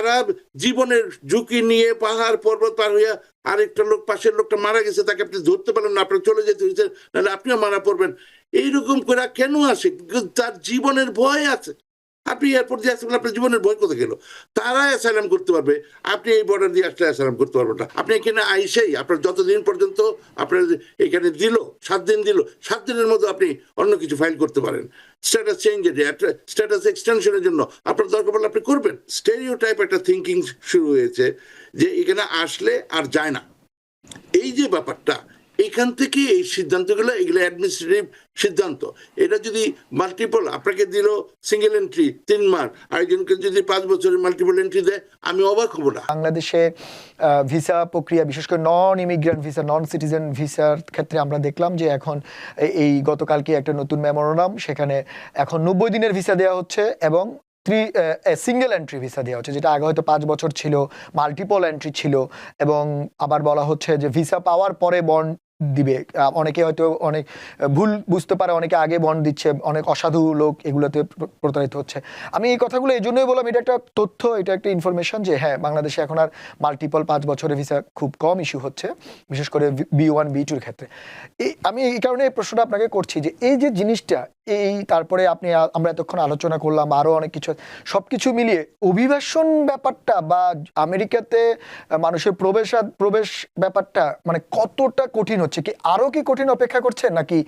যারা জীবনের ঝুঁকি নিয়ে পাহাড় পর্বত পার হইয়া আরেকটা লোক, পাশের লোকটা মারা গেছে, তাকে আপনি ধরতে পারলেন না, আপনার চলে যেতে হয়েছে নাহলে আপনিও মারা পড়বেন। এইরকম করে কেন আসে? তার জীবনের ভয় আছে। আপনি এয়ারপোর্ট দিয়ে আসবেন আপনার জীবনের ভয় কোথায় গেল? তারা অ্যাসাইলাম করতে পারবে, আপনি এই বর্ডার দিয়ে আসলে অ্যাসাইলাম করতে পারবেন না। আপনি এখানে আইসেই, আপনার যতদিন পর্যন্ত আপনার এখানে দিল, সাত দিন দিল, সাত দিনের মধ্যে আপনি অন্য কিছু ফাইল করতে পারেন। স্ট্যাটাস চেঞ্জের একটা স্ট্যাটাস এক্সটেনশনের জন্য আপনার দরকার পড়লে আপনি করবেন। স্টেরিও টাইপ একটা থিঙ্কিং শুরু হয়েছে যে এখানে আসলে আর যায় না। এই যে ব্যাপারটা এখান থেকে এই সিদ্ধান্তগুলো, এগুলো অ্যাডমিনিস্ট্রেটিভ সিদ্ধান্ত। এটা যদি মাল্টিপল আপনাকে দিল সিঙ্গেল এন্ট্রি তিন মাস আরেকজনকে যদি পাঁচ বছরের মাল্টিপল এন্ট্রি দেয়, আমি অবাক হব না। বাংলাদেশে ভিসা প্রক্রিয়া, বিশেষ করে non immigrant visa non citizen ভিসার ক্ষেত্রে আমরা দেখলাম যে এখন এই গতকালকে একটা নতুন মেমোরান্ডাম সেখানে এখন নব্বই দিনের ভিসা দেওয়া হচ্ছে এবং থ্রি সিঙ্গেল এন্ট্রি ভিসা দেওয়া হচ্ছে, যেটা আগে হয়তো পাঁচ বছর ছিল মাল্টিপল এন্ট্রি ছিল এবং আবার বলা হচ্ছে যে ভিসা পাওয়ার পরে বন্ড দিবে। অনেকে হয়তো অনেক ভুল বুঝতে পারে, অনেকে আগে বন্ড দিচ্ছে, অনেক অসাধু লোক এগুলোতে প্রতারিত হচ্ছে। আমি এই কথাগুলো এই জন্যই বললাম, এটা একটা তথ্য, এটা একটা ইনফরমেশন যে হ্যাঁ বাংলাদেশে এখন আর মাল্টিপল পাঁচ বছরের ভিসা খুব কম ইস্যু হচ্ছে, বিশেষ করে বি ওয়ান বি টুর ক্ষেত্রে। এই, আমি এই কারণে এই প্রশ্নটা আপনাকে করছি যে এই যে জিনিসটা এই তারপরে আপনি আমরা এতক্ষণ আলোচনা করলাম আরও অনেক কিছু সব কিছু মিলিয়ে অভিবাসন ব্যাপারটা বা আমেরিকাতে মানুষের প্রবেশ প্রবেশ ব্যাপারটা মানে কতটা কঠিন হচ্ছে? কি আরও কি কঠিন অপেক্ষা করছে? নাকি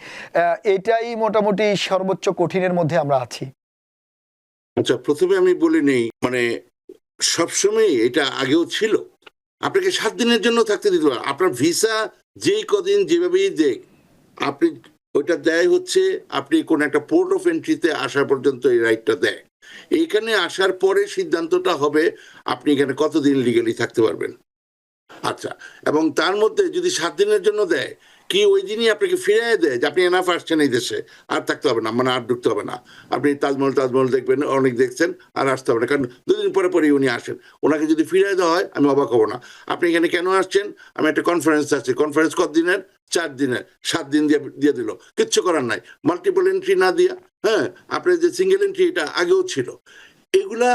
এটাই মোটামুটি সর্বোচ্চ কঠিনের মধ্যে আমরা আছি? আচ্ছা প্রথমে আমি বলি নেই মানে সবসময় এটা আগেও ছিল। আপনাকে সাত দিনের জন্য থাকতে দিতে পারেন আপনার ভিসা যেই কদিন যেভাবেই দেখ, আপনি ওইটা দেয় হচ্ছে আপনি কোন একটা পোর্ট অফ এন্ট্রিতে আসা পর্যন্ত এই রাইটটা দেয়। এখানে আসার পরে সিদ্ধান্তটা হবে আপনি এখানে কতদিন লিগালি থাকতে পারবেন। আচ্ছা এবং তার মধ্যে যদি সাত দিনের জন্য দেয়, কি ওই দিনই আপনাকে ফিরিয়ে দেয় যে আপনি এনাফ আসছেন এই দেশে? আর থাকতে হবে না মানে আর ঢুকতে হবে না। আপনি তাজমহল তাজমহল দেখবেন, অনেক দেখছেন, আর আসতে হবে না। কারণ দুদিন পরে পরেই উনি আসেন। ওনাকে যদি ফিরিয়ে দেওয়া হয়, আমি অবাক হব না। আপনি এখানে কেন আসছেন? আমি একটা কনফারেন্স আছে। কনফারেন্স কত দিনের? চার দিনের। সাত দিন দিয়ে দিয়ে দিল। কিচ্ছু করার নাই। মাল্টিপল এন্ট্রি না দিয়া হ্যাঁ আপনার যে সিঙ্গেল এন্ট্রি এটা আগেও ছিল। এগুলা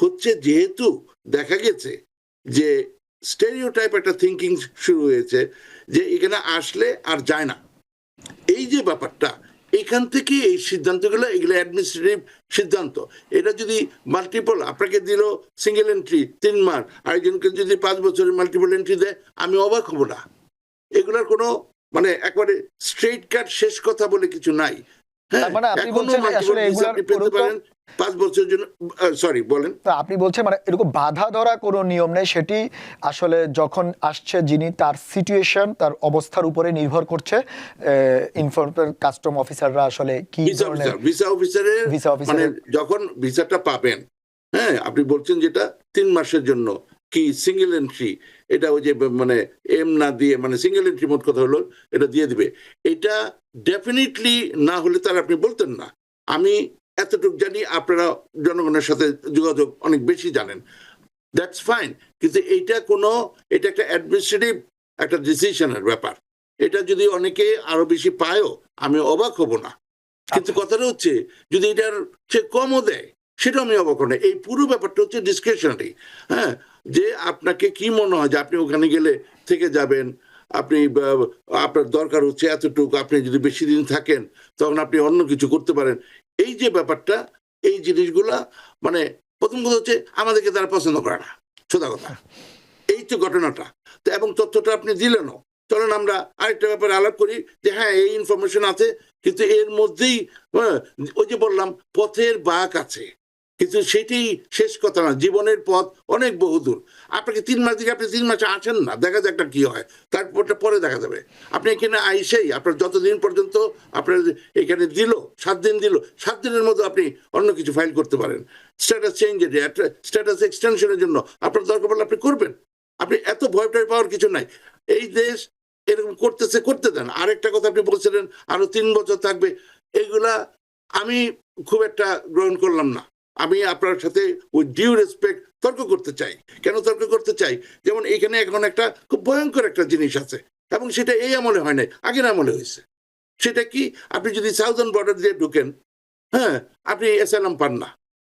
হচ্ছে যেহেতু দেখা গেছে যে স্টেরিও টাইপ একটা থিঙ্কিং শুরু হয়েছে যে এখানে আসলে আর যায় না। এই যে ব্যাপারটা, এখান থেকে এই সিদ্ধান্তগুলো, এগুলো অ্যাডমিনিস্ট্রেটিভ সিদ্ধান্ত। এটা যদি মাল্টিপল আপনাকে দিল সিঙ্গেল এন্ট্রি তিন মাস আরেকজনকে যদি পাঁচ বছরের মাল্টিপল এন্ট্রি দেয়, আমি অবাক হব না। এগুলোর কোনো মানে একবারে স্ট্রেট কাট শেষ কথা বলে কিছু নাই। মানে আপনি বলছেন আসলে এগুলার আপনি পেতে ওরকম- পারেন। পাঁচ বছরের জন্য সরি বলেন। আপনি বলছেন মানে এরকম বাধা ধরা কোনো নিয়ম নেই সেটি আসলে যখন আসছে যিনি তার সিচুয়েশন তার অবস্থার উপরে নির্ভর করছে ইনফর্মার কাস্টম অফিসাররা আসলে কি ভিসা অফিসার ভিসা অফিসারের মানে যখন ভিসাটা পাবেন হ্যাঁ আপনি বলছেন যেটা তিন মাসের জন্য। কি সিঙ্গেল এন্ট্রি এটা ওই যে মানে এম না দিয়ে মানে সিঙ্গেল এন্ট্রি মোট কথা হলো এটা দিয়ে দিবে। এটা ডেফিনেটলি না হলে তার আপনি বলতেন না। আমি এতটুকু জানি আপনারা জনগণের সাথে যোগাযোগ অনেক বেশি জানেন। দ্যাটস ফাইন কিন্তু এইটা কোনো এটা একটা অ্যাডমিনিস্ট্রেটিভ একটা ডিসিশনের ব্যাপার। এটা যদি অনেকে আরও বেশি পায়ও আমি অবাক হব না। কিন্তু কথাটা হচ্ছে যদি এটার সে কমও দেয় সেটা আমি অবাক না এই পুরো ব্যাপারটা হচ্ছে ডিসক্রিপশনারি হ্যাঁ? যে আপনাকে কি মনে হয় যে আপনি ওখানে গেলে থেকে যাবেন আপনি আপনার দরকার হচ্ছে এতটুকু আপনি যদি বেশি দিন থাকেন তখন আপনি অন্য কিছু করতে পারেন। এই যে ব্যাপারটা এই জিনিসগুলা মানে প্রথম কথা হচ্ছে আমাদেরকে তারা পছন্দ করে না সোজা কথা। এই তো ঘটনাটা। তো এবং তথ্যটা আপনি দিলেনও। চলেন আমরা আরেকটা ব্যাপারে আলাপ করি যে হ্যাঁ এই ইনফরমেশন আছে কিন্তু এর মধ্যেই হ্যাঁ, ওই যে বললাম পথের বাঁক আছে। কিন্তু সেটাই শেষ কথা না, জীবনের পথ অনেক বহুদূর। আপনাকে তিন মাস দিকে আপনি তিন মাসে আসেন না, দেখা যাক একটা কি হয়, তারপরটা পরে দেখা যাবে। আপনি এখানে আইসেই, আপনার যতদিন পর্যন্ত আপনার এখানে দিল, সাত দিন দিল, সাত দিনের মধ্যে আপনি অন্য কিছু ফাইল করতে পারেন। স্ট্যাটাস চেঞ্জের স্ট্যাটাস এক্সটেনশনের জন্য আপনার দরকার পড়লে আপনি করবেন। আপনি এত ভয় টয় পাওয়ার কিছু নাই। এই দেশ এরকম করতেছে, করতে দেন। আরেকটা কথা আপনি বলছিলেন, আরও তিন বছর থাকবে এইগুলা আমি খুব একটা গ্রহণ করলাম না। আমি আপনার সাথে ওই ডিউ রেসপেক্ট তর্ক করতে চাই। কেন তর্ক করতে চাই? যেমন এখানে এখন একটা খুব ভয়ঙ্কর একটা জিনিস আছে, এবং সেটা এই আমলে হয় নাই, আগের আমলে হয়েছে। সেটা কি? আপনি যদি সাউদার্ন বর্ডার দিয়ে ঢুকেন হ্যাঁ আপনি এসালাম পান না।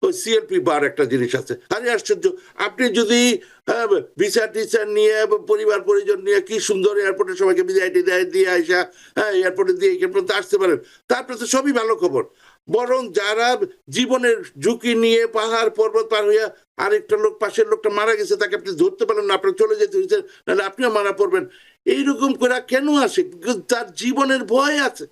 ওই সিএলপি বার একটা জিনিস আছে। আরে আশ্চর্য, আপনি যদি ভিসা টিসা নিয়ে বা পরিবার পরিজন নিয়ে কি সুন্দর এয়ারপোর্টে সবাইকে বিদায় দিয়ে আইসা হ্যাঁ এয়ারপোর্টে দিয়ে এখান পর্যন্ত আসতে পারেন, তারপরে তো সবই ভালো খবর। বরং যারা জীবনের ঝুঁকি নিয়ে পাহাড় পর্বত পার হইয়া আরেকটা লোক পাশের লোকটা মারা গেছে তাকে আপনি ধরতে পারেন না আপনার চলে যেতে হয়েছে নাহলে আপনিও মারা পড়বেন। এইরকম করে কেন আসে? তার জীবনের ভয় আছে।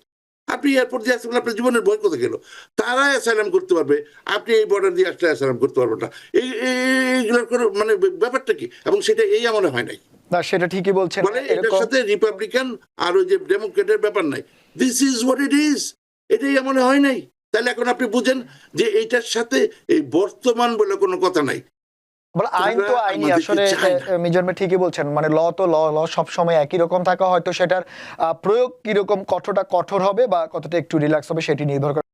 আপনি এয়ারপোর্ট দিয়ে আসবেন আপনার জীবনের ভয় কোথায় গেল? তারা অ্যাসাইলাম করতে পারবে আপনি এই বর্ডার দিয়ে আসলে অ্যাসাইলাম করতে পারবেন না। এই এই- এইগুলোর কোনো মানে ব্যাপারটা কি? এবং সেটা এই আমলে হয় নাই। না সেটা ঠিকই বলছেন। মানে এটার সাথে রিপাবলিকান আর ওই যে ডেমোক্রেটের ব্যাপার নাই। This is what it is এটাই এমন হয় নাই। তাহলে এখন আপনি বুঝেন যে এইটার সাথে এই বর্তমান বলে কোনো কথা নাই আইন তো আইনি আসলে চায় না। মিজন ভাই ঠিকই বলছেন মানে ল তো ল ল সবসময় একই রকম থাকা হয়তো সেটার আহ, প্রয়োগ কীরকম কতটা কঠোর হবে বা কতটা একটু রিল্যাক্স হবে সেটি নির্ভর করে